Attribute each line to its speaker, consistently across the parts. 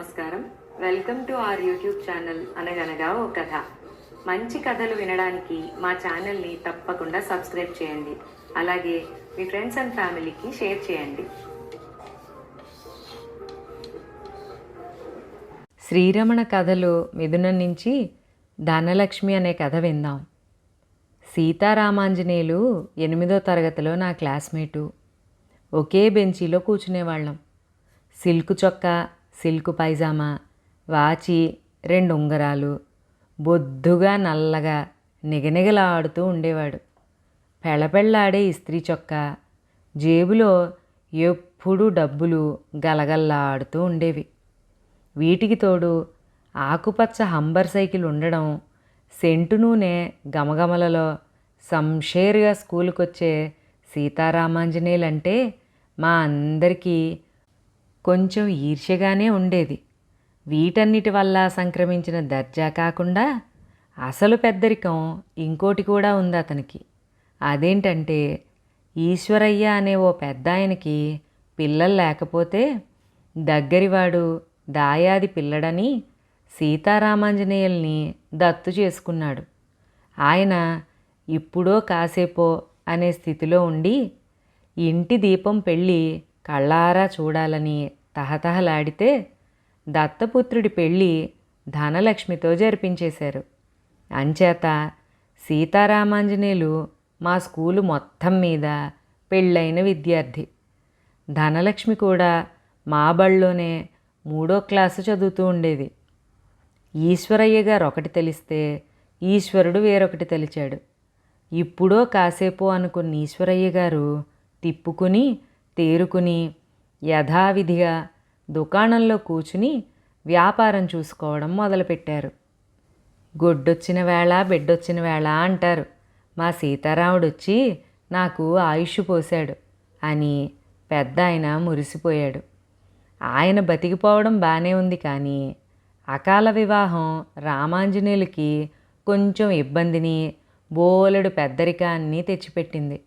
Speaker 1: నమస్కారం. Welcome to our YouTube channel అనగనగా ఓ కథ. మంచి కథలు వినడానికి మా ఛానల్ని తప్పకుండా సబ్స్క్రైబ్ చేయండి. అలాగే మీ ఫ్రెండ్స్ అండ్ ఫ్యామిలీకి షేర్ చేయండి. శ్రీరమణ కథలు మిథునం నుంచి ధనలక్ష్మి అనే కథ విందాం. సీతారామాంజనేయులు ఎనిమిదో తరగతిలో నా క్లాస్మేటు. ఒకే బెంచీలో కూర్చునేవాళ్ళం. సిల్క్ చొక్కా సిల్క్ పైజామా వాచి రెండు ఉంగరాలు బొద్దుగా నల్లగా నిగనిగలాడుతూ ఉండేవాడు. పెళ్ళపెళ్ళాడే ఇస్త్రీ చొక్కా జేబులో ఎప్పుడూ డబ్బులు గలగల్లాడుతూ ఉండేవి. వీటికి తోడు ఆకుపచ్చ హంబర్ సైకిల్ ఉండడం సెంటు నూనె గమగమలలో సంషేర్గా స్కూల్కి వచ్చే సీతారామాంజనేయులంటే మా అందరికీ కొంచెం ఈర్ష్యగానే ఉండేది. వీటన్నిటి వల్ల సంక్రమించిన దర్జా కాకుండా అసలు పెద్దరికం ఇంకోటి కూడా ఉంది అతనికి. అదేంటంటే ఈశ్వరయ్య అనే ఓ పెద్ద ఆయనకి పిల్లలు లేకపోతే దగ్గరివాడు దాయాది పిల్లడని సీతారామాంజనేయుల్ని దత్తు చేసుకున్నాడు. ఆయన ఇప్పుడో కాసేపో అనే స్థితిలో ఉండి ఇంటి దీపం పెళ్ళి కళ్ళారా చూడాలని తహతహలాడితే దత్తపుత్రుడి పెళ్ళి ధనలక్ష్మితో జరిపించేశారు. అంచేత సీతారామాంజనేయులు మా స్కూలు మొత్తం మీద పెళ్ళైన విద్యార్థి. ధనలక్ష్మి కూడా మా బళ్ళోనే మూడో క్లాసు చదువుతూ ఉండేది. ఈశ్వరయ్య గారు ఒకటి తెలిస్తే ఈశ్వరుడు వేరొకటి తెలిచాడు. ఇప్పుడో కాసేపు అనుకున్న ఈశ్వరయ్య గారు తిప్పుకుని తేరుకుని యథావిధిగా దుకాణంలో కూర్చుని వ్యాపారం చూసుకోవడం మొదలుపెట్టారు. గొడ్డొచ్చిన వేళ బిడ్డొచ్చిన వేళ అంటారు. మా సీతారాముడొచ్చి నాకు ఆయుష్ పోశాడు అని పెద్ద ఆయన మురిసిపోయాడు. ఆయన బతికిపోవడం బాగానే ఉంది కానీ అకాల వివాహం రామాంజనేయులకి కొంచెం ఇబ్బందిని బోలెడు పెద్దరికాన్ని తెచ్చిపెట్టింది.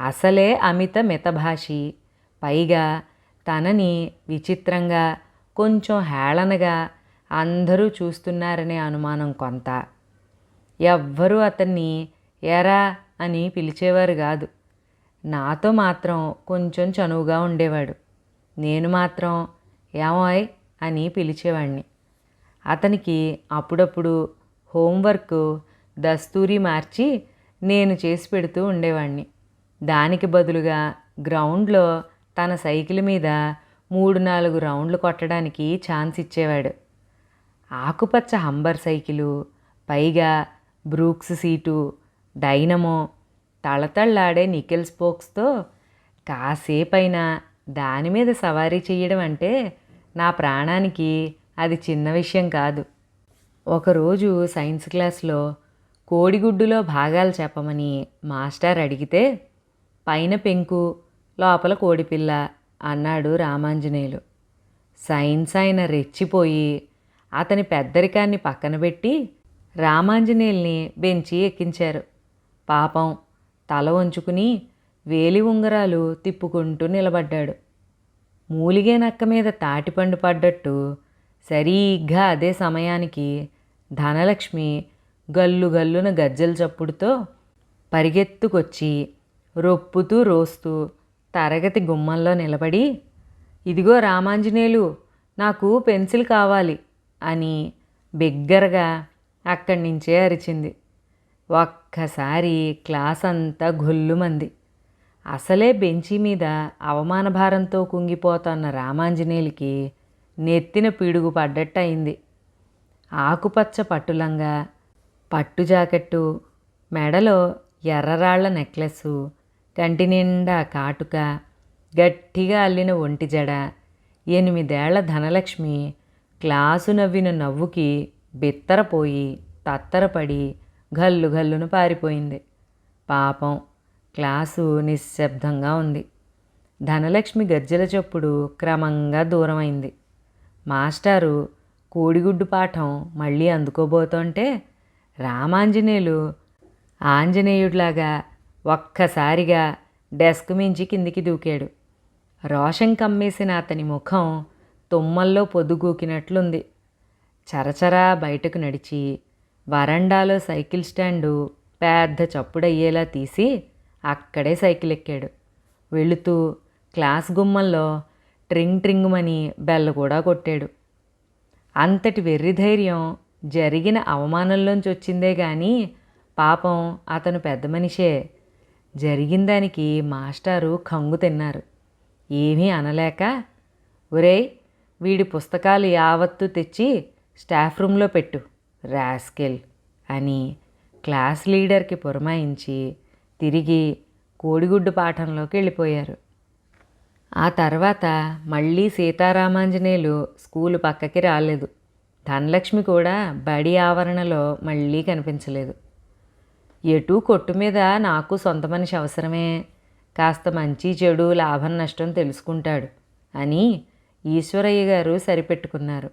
Speaker 1: అసలే అమిత మితభాషి. పైగా తనని విచిత్రంగా కొంచెం హేళనగా అందరూ చూస్తున్నారనే అనుమానం కొంత. ఎవ్వరూ అతన్ని ఎరా అని పిలిచేవారు కాదు. నాతో మాత్రం కొంచెం చనువుగా ఉండేవాడు. నేను మాత్రం ఏమోయ్ అని పిలిచేవాడిని అతనికి అప్పుడప్పుడు హోంవర్క్ దస్తూరి మార్చి నేను చేసి పెడుతూ ఉండేవాడిని దానికి బదులుగా గ్రౌండ్లో తన సైకిల్ మీద మూడు నాలుగు రౌండ్లు కొట్టడానికి ఛాన్స్ ఇచ్చేవాడు. ఆకుపచ్చ హంబర్ సైకిలు పైగా బ్రూక్స్ సీటు డైనమో తళతళ్ళాడే నికెల్ స్పోక్స్తో కాసేపైనా దాని మీద సవారీ చేయడం అంటే నా ప్రాణానికి అది చిన్న విషయం కాదు. ఒకరోజు సైన్స్ క్లాస్లో కోడిగుడ్డులో భాగాలు చెప్పమని మాస్టర్ అడిగితే పైన పెంకు లోపల కోడిపిల్ల అన్నాడు రామాంజనేయులు. సైన్స్ ఆయన రెచ్చిపోయి అతని పెద్దరికాన్ని పక్కన పెట్టి రామాంజనేయుల్ని బెంచి ఎక్కించారు. పాపం తల వంచుకుని వేలి ఉంగరాలు తిప్పుకుంటూ నిలబడ్డాడు. మూలిగే నక్క మీద తాటిపండు పడ్డట్టు సరిగ్గా అదే సమయానికి ధనలక్ష్మి గల్లు గల్లున గజ్జల చప్పుడుతో పరిగెత్తుకొచ్చి రొప్పుతూ రోస్తూ తరగతి గుమ్మంలో నిలబడి ఇదిగో రామాంజనేయులు నాకు పెన్సిల్ కావాలి అని బిగ్గరగా అక్కడి నుంచే అరిచింది. ఒక్కసారి క్లాస్ అంతా గొల్లుమంది. అసలే బెంచి మీద అవమాన భారంతో కుంగిపోతున్న రామాంజనేయులకి నెత్తిన పీడుగు పడ్డట్టు అయింది ఆకుపచ్చ పట్టులంగా పట్టు జాకెట్టు మెడలో ఎర్రరాళ్ళ నెక్లెస్సు కంటి నిండా కాటుక గట్టిగా అల్లిన ఒంటి జడ ఎనిమిదేళ్ళ ధనలక్ష్మి క్లాసు నవ్విన నవ్వుకి బిత్తరపోయి తత్తరపడి గల్లు గల్లును పారిపోయింది. పాపం క్లాసు నిశ్శబ్దంగా ఉంది. ధనలక్ష్మి గజ్జల చప్పుడు క్రమంగా దూరమైంది. మాస్టారు కోడిగుడ్డు పాఠం మళ్ళీ అందుకోబోతుంటే రామాంజనేయులు ఆంజనేయుడిలాగా ఒక్కసారిగా డెస్క్ మించి కిందికి దూకాడు. రోషం కమ్మేసిన అతని ముఖం
Speaker 2: తుమ్మల్లో పొద్దుగూకినట్లుంది చరచరా బయటకు నడిచి వరండాలో సైకిల్ స్టాండు పెద్ద చప్పుడయ్యేలా తీసి అక్కడే సైకిల్ ఎక్కాడు వెళుతూ క్లాస్ గుమ్మంలో ట్రింగ్ ట్రింగుమని బెల్ల కూడా కొట్టాడు. అంతటి వెర్రి ధైర్యం జరిగిన అవమానంలోంచి వచ్చిందే కానీ పాపం అతను పెద్ద మనిషే జరిగిన దానికి మాస్టారు కంగు తిన్నారు. ఏమీ అనలేక ఒరేయ్ వీడి పుస్తకాలు యావత్తు తెచ్చి స్టాఫ్ రూమ్లో పెట్టు రాస్కెల్ అని క్లాస్ లీడర్కి పురమాయించి తిరిగి కోడిగుడ్డు పాఠంలోకి వెళ్ళిపోయారు. ఆ తర్వాత మళ్ళీ సీతారామాంజనేయులు స్కూలు పక్కకి రాలేదు. ధనలక్ష్మి కూడా బడి ఆవరణలో మళ్ళీ కనిపించలేదు. ఎటు కొట్టు మీద నాకు సొంత మనిషి అవసరమే. కాస్త మంచి చెడు లాభం నష్టం తెలుసుకుంటాడు అని ఈశ్వరయ్య గారు సరిపెట్టుకున్నారు.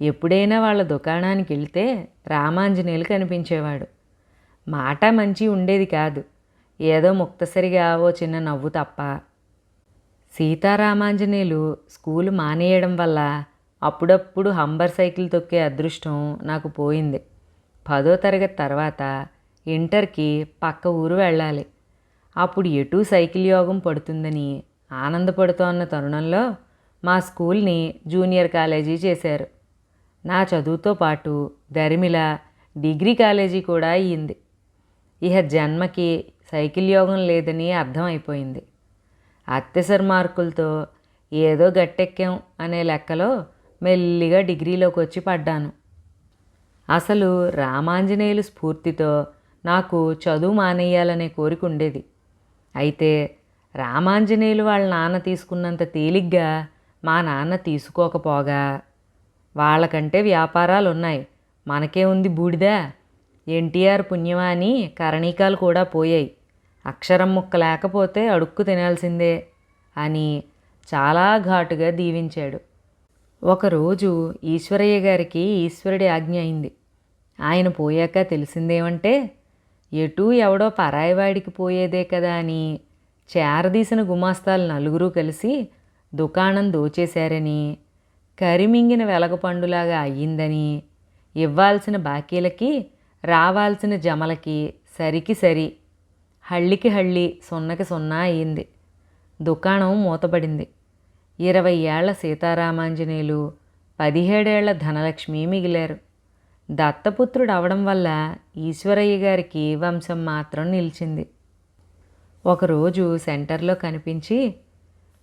Speaker 2: ఎప్పుడైనా వాళ్ళ దుకాణానికి వెళ్తే రామాంజనేయులు కనిపించేవాడు. మాట మంచి ఉండేది కాదు. ఏదో ముక్తసరిగా ఓ చిన్న నవ్వు తప్ప. సీతారామాంజనేయులు స్కూలు మానేయడం వల్ల అప్పుడప్పుడు హంబర్ సైకిల్ తొక్కే అదృష్టం నాకు పోయింది. పదో తరగతి తర్వాత ఇంటర్కి పక్క ఊరు వెళ్ళాలి. అప్పుడు ఎటూ సైకిల్ యోగం పడుతుందని ఆనందపడుతోన్న తరుణంలో మా స్కూల్ని జూనియర్ కాలేజీ చేశారు. నా చదువుతో పాటు దరిమిల డిగ్రీ కాలేజీ కూడా అయ్యింది. ఇహ జన్మకి సైకిల్ యోగం లేదని అర్థమైపోయింది అత్యసర్ మార్కులతో ఏదో గట్టెక్కాం అనే లెక్కలో మెల్లిగా డిగ్రీలోకి వచ్చి పడ్డాను. అసలు రామాంజనేయులు స్ఫూర్తితో నాకు చదువు మానేయాలనే కోరిక ఉండేది. అయితే రామాంజనేయులు వాళ్ళ నాన్న తీసుకున్నంత తేలిగ్గా మా నాన్న తీసుకోకపోగా. వాళ్ళకంటే వ్యాపారాలు ఉన్నాయి మనకే ఉంది బూడిదా. ఎన్టీఆర్ పుణ్యమా అని కరణీకాలు కూడా పోయాయి. అక్షరం ముక్క లేకపోతే అడుక్కు తినాల్సిందే అని చాలా ఘాటుగా దీవించాడు. ఒకరోజు ఈశ్వరయ్య గారికి ఈశ్వరుడి ఆజ్ఞ అయింది. ఆయన పోయాక తెలిసిందేమంటే ఎటూ ఎవడో పరాయివాడికి పోయేదే కదా అని చేరదీసిన గుమాస్తాలు నలుగురు కలిసి దుకాణం దోచేశారని కరిమింగిన వెలగపండులాగా అయ్యిందని ఇవ్వాల్సిన బాకీలకి రావాల్సిన జమలకి సరికి సరి హళ్ళికి హళ్ళి సున్నకి సున్నా అయింది దుకాణం మూతపడింది. ఇరవై ఏళ్ళ సీతారామాంజనేయులు పదిహేడేళ్ళ ధనలక్ష్మి మిగిలారు. దత్తపుత్రుడు అవడం వల్ల ఈశ్వరయ్య గారికి వంశం మాత్రం నిలిచింది. ఒకరోజు సెంటర్లో కనిపించి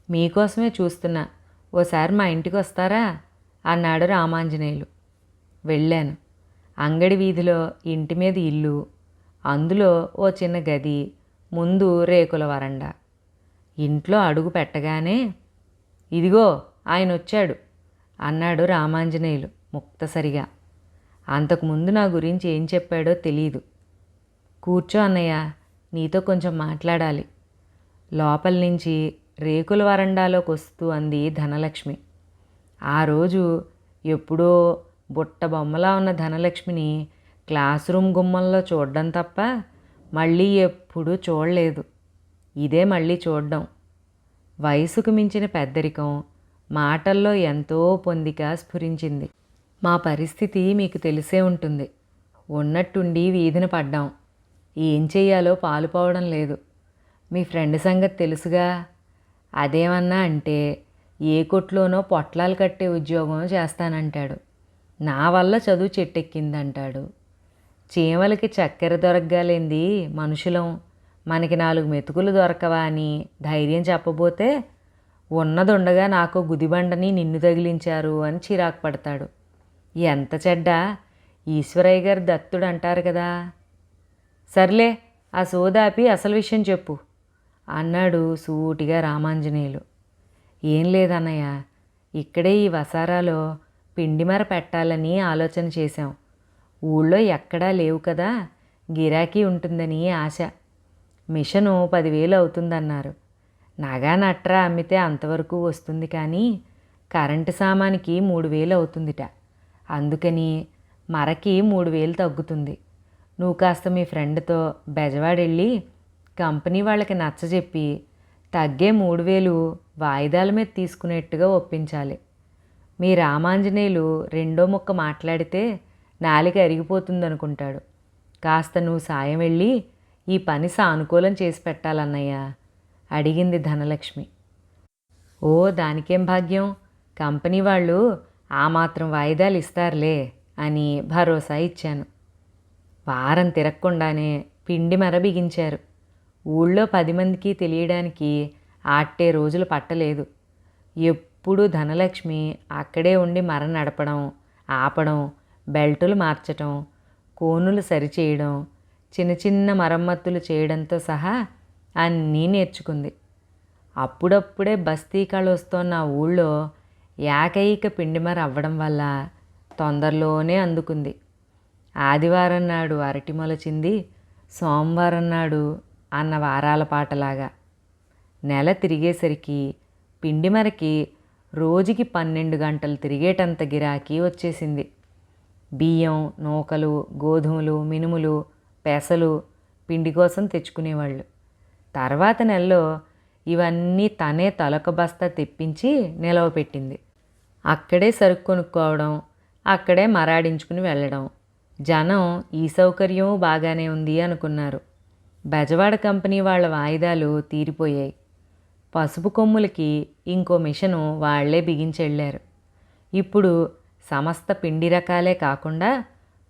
Speaker 2: మీకోసమే చూస్తున్నా. ఓసారి మా ఇంటికి వస్తారా? అన్నాడు రామాంజనేయులు. వెళ్ళాను. అంగడి వీధిలో ఇంటి మీద ఇల్లు అందులో ఓ చిన్న గది ముందు రేకుల వరండా. ఇంట్లో అడుగు పెట్టగానే ఇదిగో ఆయన వచ్చాడు అన్నాడు రామాంజనేయులు ముక్తసరిగా. అంతకుముందు నా గురించి ఏం చెప్పాడో తెలియదు కూర్చో అన్నయ్య నీతో కొంచెం మాట్లాడాలి. లోపల నుంచి రేకుల వరండాలోకి వస్తూ అంది ధనలక్ష్మి. ఆ రోజు ఎప్పుడో బుట్ట బొమ్మలా ఉన్న ధనలక్ష్మిని క్లాస్ రూమ్ గుమ్మంలో చూడడం తప్ప మళ్ళీ ఎప్పుడూ చూడలేదు. ఇదే మళ్ళీ చూడడం. వయసుకు మించిన పెద్దరికం మాటల్లో ఎంతో పొందిక స్ఫురించింది. మా పరిస్థితి మీకు తెలిసే ఉంటుంది. ఉన్నట్టుండి వీధిన పడ్డాం. ఏం చెయ్యాలో పాలుపోవడం లేదు. మీ ఫ్రెండ్ సంగతి తెలుసుగా? అదేమన్నా అంటే ఏ కొట్లోనో పొట్లాలు కట్టే ఉద్యోగం చేస్తానంటాడు. నా వల్ల చదువు చెట్టెక్కిందంటాడు. చీమలకి చక్కెర దొరకగాలేంది మనుషులం. మనకి నాలుగు మెతుకులు దొరకవా అని ధైర్యం చెప్పబోతే ఉన్నదుండగా నాకు గుదిబండని నిన్ను తగిలించారు అని చిరాకు పడతాడు. ఎంత చెడ్డ? ఈశ్వరయ్య గారు దత్తుడు అంటారు కదా. సర్లే ఆ సోదాపి అసలు విషయం చెప్పు అన్నాడు సూటిగా రామాంజనేయులు. ఏం లేదన్నయ్య ఇక్కడే ఈ వసారాలో పిండిమర పెట్టాలని ఆలోచన చేశాం. ఊళ్ళో ఎక్కడా లేవు కదా గిరాకీ ఉంటుందని ఆశ. మిషను పదివేలు అవుతుందన్నారు. నగా నట్రా అమ్మితే అంతవరకు వస్తుంది కానీ కరెంటు సామానికి మూడు వేలు అవుతుందిట. అందుకని మరకి మూడు వేలు తగ్గుతుంది. నువ్వు కాస్త మీ ఫ్రెండ్తో బెజవాడెళ్ళి కంపెనీ వాళ్ళకి నచ్చజెప్పి తగ్గే మూడు వేలు వాయిదాల మీద తీసుకునేట్టుగా ఒప్పించాలి. మీ రామాంజనేయులు రెండో ముక్క మాట్లాడితే నాలిక అరిగిపోతుందనుకుంటాడు. కాస్త నువ్వు సాయం వెళ్ళి ఈ పని సానుకూలం చేసి పెట్టాలన్నయ్య అడిగింది ధనలక్ష్మి. ఓ దానికేం భాగ్యం? కంపెనీ వాళ్ళు ఆ మాత్రం వాయిదాలు ఇస్తారులే అని భరోసా ఇచ్చాను. వారం తిరగకుండానే పిండి మర బిగించారు. ఊళ్ళో పది మందికి తెలియడానికి ఆట్టే రోజులు పట్టలేదు. ఎప్పుడూ ధనలక్ష్మి అక్కడే ఉండి మర నడపడం ఆపడం బెల్టులు మార్చటం కోనులు సరిచేయడం చిన్న చిన్న మరమ్మతులు చేయడంతో సహా అన్నీ నేర్చుకుంది. అప్పుడప్పుడే బస్తీ కళ వస్తున్న ఊళ్ళో ఏకైక పిండిమర అవ్వడం వల్ల తొందరలోనే అందుకుంది. ఆదివారం నాడు అరటి మొలచింది సోమవారం నాడు అన్న వారాల పాటలాగా. నెల తిరిగేసరికి పిండిమరకి రోజుకి పన్నెండు గంటలు తిరిగేటంత గిరాకీ వచ్చేసింది. బియ్యం నూకలు గోధుమలు మినుములు పెసలు పిండి కోసం తెచ్చుకునేవాళ్ళు. తర్వాత నెలలో ఇవన్నీ తనే తలక బస్తా తెప్పించి నిలవ పెట్టింది. అక్కడే సరుకు కొనుక్కోవడం అక్కడే మరాడించుకుని వెళ్ళడం. జనం ఈ సౌకర్యం బాగానే ఉంది అనుకున్నారు. బెజవాడ కంపెనీ వాళ్ళ వాయిదాలు తీరిపోయాయి. పసుపు కొమ్ములకి ఇంకో మిషను వాళ్ళే బిగించెళ్ళారు. ఇప్పుడు సమస్త పిండి రకాలే కాకుండా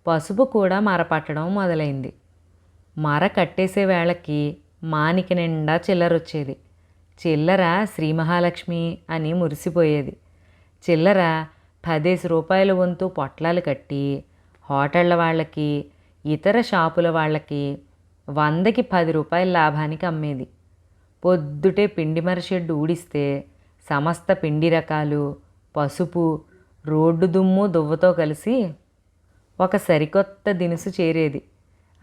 Speaker 2: పసుపు కూడా మరపట్టడం మొదలైంది. మర కట్టేసే వేళకి మానిక నిండా చిల్లరొచ్చేది. చిల్లర శ్రీ మహాలక్ష్మి అని మురిసిపోయేది. చిల్లర పదేసి రూపాయల వంతు పొట్లాలు కట్టి హోటళ్ళ వాళ్ళకి ఇతర షాపుల వాళ్ళకి వందకి పది రూపాయల లాభానికి అమ్మేది. పొద్దుటే పిండి మరషెడ్డు ఊడిస్తే సమస్త పిండి రకాలు పసుపు రోడ్డు దుమ్ము దువ్వతో కలిసి ఒక సరికొత్త దినుసు చేరేది.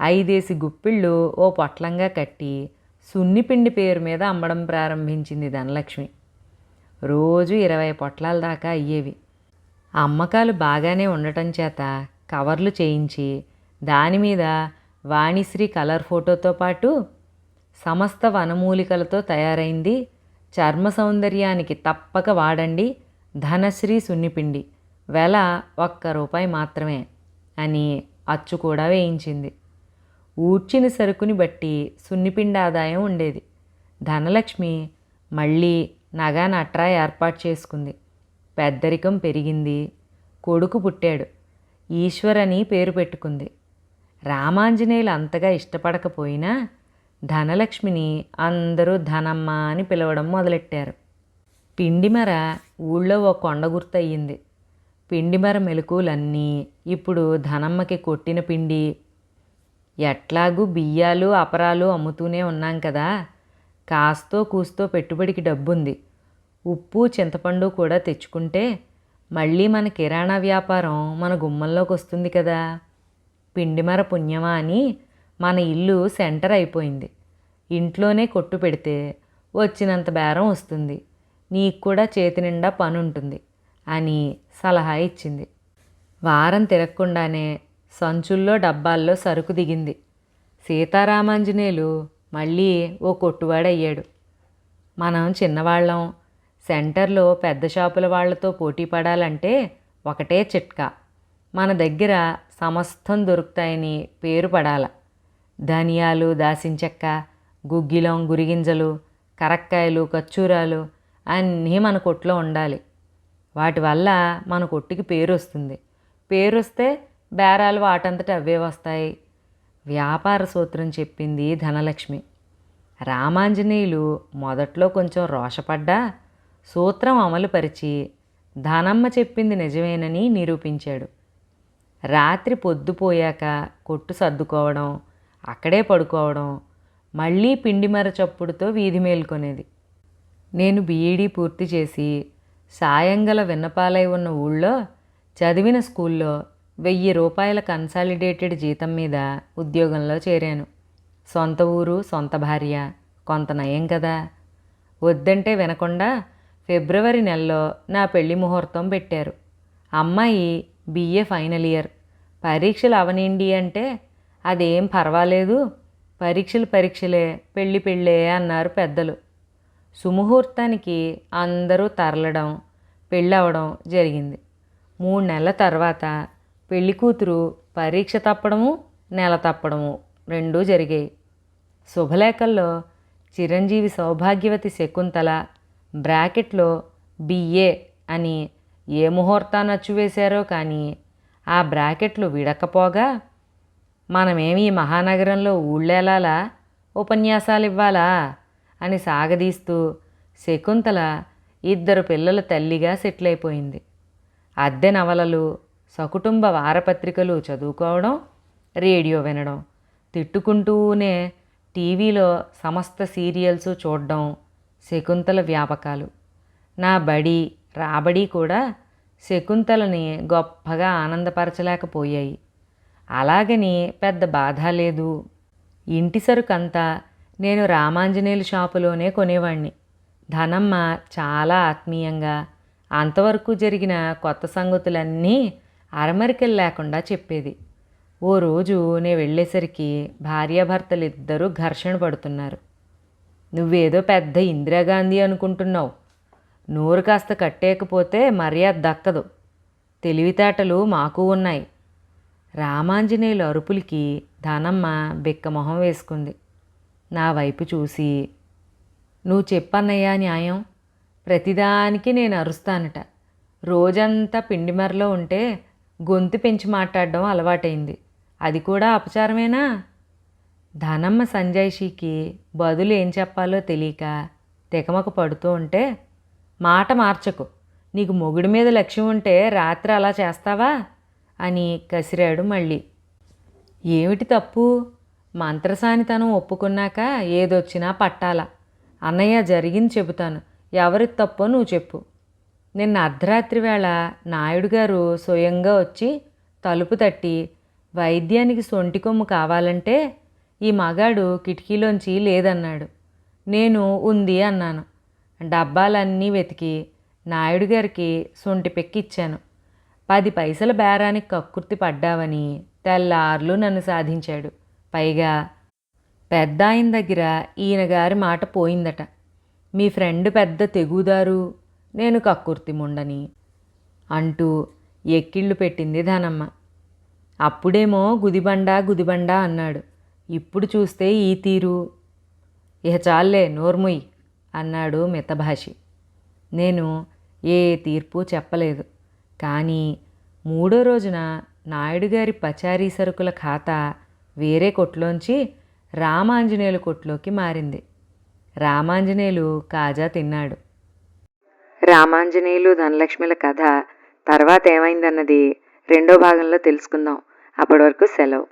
Speaker 2: ఐదేసి గుప్పిళ్ళు ఓ పొట్లంగా కట్టి సున్నిపిండి పేరు మీద అమ్మడం ప్రారంభించింది ధనలక్ష్మి. రోజు ఇరవై పొట్లాల దాకా అయ్యేవి. అమ్మకాలు బాగానే ఉండటం చేత కవర్లు చేయించి దాని మీద వాణిశ్రీ కలర్ ఫోటోతో పాటు సమస్త వనమూలికలతో తయారైంది చర్మ సౌందర్యానికి తప్పక వాడండి ధనశ్రీ సున్నిపిండి. వెల ఒక్క రూపాయి మాత్రమే అని అచ్చు కూడా వేయించింది. ఊడ్చిన సరుకుని బట్టి సున్నిపిండి ఆదాయం ఉండేది. ధనలక్ష్మి మళ్ళీ నగా నట్రా ఏర్పాటు చేసుకుంది. పెద్దరికం పెరిగింది. కొడుకు పుట్టాడు. ఈశ్వర్ అని పేరు పెట్టుకుంది. రామాంజనేయులు అంతగా ఇష్టపడకపోయినా ధనలక్ష్మిని అందరూ ధనమ్మ అని పిలవడం మొదలెట్టారు. పిండిమర ఊళ్ళో ఓ కొండ గుర్తయ్యింది. పిండిమర మెలకులన్నీ ఇప్పుడు ధనమ్మకి కొట్టిన పిండి. ఎట్లాగూ బియ్యాలు అపరాలు అమ్ముతూనే ఉన్నాం కదా. కాస్తో కూస్తో పెట్టుబడికి డబ్బుంది. ఉప్పు చింతపండు కూడా తెచ్చుకుంటే మళ్ళీ మన కిరాణా వ్యాపారం మన గుమ్మంలోకి వస్తుంది కదా పిండిమర పుణ్యమా అని మన ఇల్లు సెంటర్ అయిపోయింది. ఇంట్లోనే కొట్టు పెడితే వచ్చినంత బేరం వస్తుంది. నీకు కూడా చేతి నిండా పని ఉంటుంది అని సలహా ఇచ్చింది. వారం తిరగకుండానే సంచుల్లో డబ్బాల్లో సరుకు దిగింది. సీతారామాంజనేయులు మళ్ళీ ఓ కొట్టువాడయ్యాడు. మనం చిన్నవాళ్ళం. సెంటర్లో పెద్ద షాపుల వాళ్ళతో పోటీ పడాలంటే ఒకటే చిట్కా. మన దగ్గర సమస్తం దొరుకుతాయని పేరు పడాల. ధనియాలు దాసించెక్క గుగ్గిలం గురిగింజలు కరక్కాయలు కచ్చూరాలు అన్నీ మన కొట్లో ఉండాలి. వాటి వల్ల మన కొట్టుకి పేరు వస్తుంది. పేరు వస్తే బేరాలు వాటంతట అవే వస్తాయి. వ్యాపార సూత్రం చెప్పింది ధనలక్ష్మి. రామాంజనేయులు మొదట్లో కొంచెం రోషపడ్డా సూత్రం అమలుపరిచి ధనమ్మ చెప్పింది నిజమేనని నిరూపించాడు. రాత్రి పొద్దుపోయాక కొట్టు సర్దుకోవడం అక్కడే పడుకోవడం మళ్ళీ పిండిమర చప్పుడుతో వీధి మేల్కొనేది. నేను బీఈడీ పూర్తి చేసి సాయంగల విన్నపాలై ఉన్న ఊళ్ళో చదివిన స్కూల్లో వెయ్యి రూపాయల కన్సాలిడేటెడ్ జీతం మీద ఉద్యోగంలో చేరాను. సొంత ఊరు సొంత భార్య కొంత నయం కదా. వద్దంటే వినకుండా ఫిబ్రవరి నెలలో నా పెళ్ళి ముహూర్తం పెట్టారు. అమ్మాయి బిఏ ఫైనల్ ఇయర్. పరీక్షలు అవనిండి అంటే అదేం పర్వాలేదు. పరీక్షలు పరీక్షలే పెళ్ళి పెళ్ళే అన్నారు పెద్దలు. సుముహూర్తానికి అందరూ తరలడం పెళ్ళవడం జరిగింది. మూడు నెలల తర్వాత పెళ్ళి కూతురు పరీక్ష తప్పడము నెల తప్పడము రెండూ జరిగాయి. శుభలేఖల్లో చిరంజీవి సౌభాగ్యవతి శకుంతల బ్రాకెట్లో బిఏ అని ఏ ముహూర్తాన్ని అచ్చువేశారో కానీ ఆ బ్రాకెట్లు విడకపోగా మనమేమి ఈ మహానగరంలో ఊళ్ళేలాలా ఉపన్యాసాలు ఇవ్వాలా అని సాగదీస్తూ శకుంతల ఇద్దరు పిల్లల తల్లిగా సెటిల్ అయిపోయింది అద్దె నవలలు సకుటుంబ వారపత్రికలు చదువుకోవడం రేడియో వినడం తిట్టుకుంటూనే టీవీలో సమస్త సీరియల్స్ చూడడం శకుంతల వ్యాపకాలు. నా బడి రాబడి కూడా శకుంతలని గొప్పగా ఆనందపరచలేకపోయాయి. అలాగని పెద్ద బాధ లేదు. ఇంటి సరుకంతా నేను రామాంజనేయుల షాపులోనే కొనేవాణ్ణి. ధనమ్మ చాలా ఆత్మీయంగా అంతవరకు జరిగిన కొత్త సంగతులన్నీ అరమరికలు లేకుండా చెప్పేది. ఓ రోజు నేను వెళ్ళేసరికి భార్యాభర్తలు ఇద్దరూ ఘర్షణ పడుతున్నారు. నువ్వేదో పెద్ద ఇందిరాగాంధీ అనుకుంటున్నావు. నోరు కాస్త కట్టేయకపోతే మర్యాద దక్కదు. తెలివితేటలు మాకు ఉన్నాయి. రామాంజనేయుల అరుపులకి ధనమ్మ బిక్కమొహం వేసుకుంది. నా వైపు చూసి నువ్వు చెప్పన్నయ్యా న్యాయం. ప్రతిదానికి నేను అరుస్తానట. రోజంతా పిండిమరలో ఉంటే గొంతు పెంచి మాట్లాడడం అలవాటైంది. అది కూడా అపచారమేనా? ధనమ్మ సంజయ్షికి బదులు ఏం చెప్పాలో తెలియక తెకమక పడుతూ ఉంటే మాట మార్చకు. నీకు మొగుడి మీద లక్ష్యం ఉంటే రాత్రి అలా చేస్తావా? అని కసిరాడు మళ్ళీ. ఏమిటి తప్పు? మంత్రసానితనం ఒప్పుకున్నాక ఏదొచ్చినా పట్టాల. అన్నయ్య జరిగింది చెబుతాను. ఎవరి తప్పో నువ్వు చెప్పు. నిన్న అర్ధరాత్రి వేళ నాయుడు గారు స్వయంగా వచ్చి తలుపు తట్టి వైద్యానికి సొంటి కొమ్ము కావాలంటే ఈ మగాడు కిటికీలోంచి లేదన్నాడు. నేను ఉంది అన్నాను. డబ్బాలన్నీ వెతికి నాయుడు గారికి సొంటి పెక్కిచ్చాను. పది పైసల బేరానికి కక్కుర్తి పడ్డావని తెల్లార్లు నన్ను సాధించాడు. పైగా పెద్ద ఆయన దగ్గర ఈయనగారి మాట పోయిందట. మీ ఫ్రెండ్ పెద్ద తెగుదారు నేను కక్కుర్తి ముండని అంటూ ఎక్కిళ్ళు పెట్టింది ధనమ్మ. అప్పుడేమో గుదిబండ గుదిబండ అన్నాడు. ఇప్పుడు చూస్తే ఈ తీరు. ఇహ చాలే నోర్ముయ్ అన్నాడు మితభాషి. నేను ఏ తీర్పు చెప్పలేదు. కానీ మూడో రోజున నాయుడు గారి పచారీ సరుకుల ఖాతా వేరే కొట్లోంచి రామాంజనేయుల కొట్లోకి మారింది. రామాంజనేయులు కాజా తిన్నాడు. రామాంజనేయులు ధనలక్ష్మిల కథ తర్వాత ఏమైందన్నది రెండో భాగంలో తెలుసుకుందాం. అప్పటి వరకు సెలవు.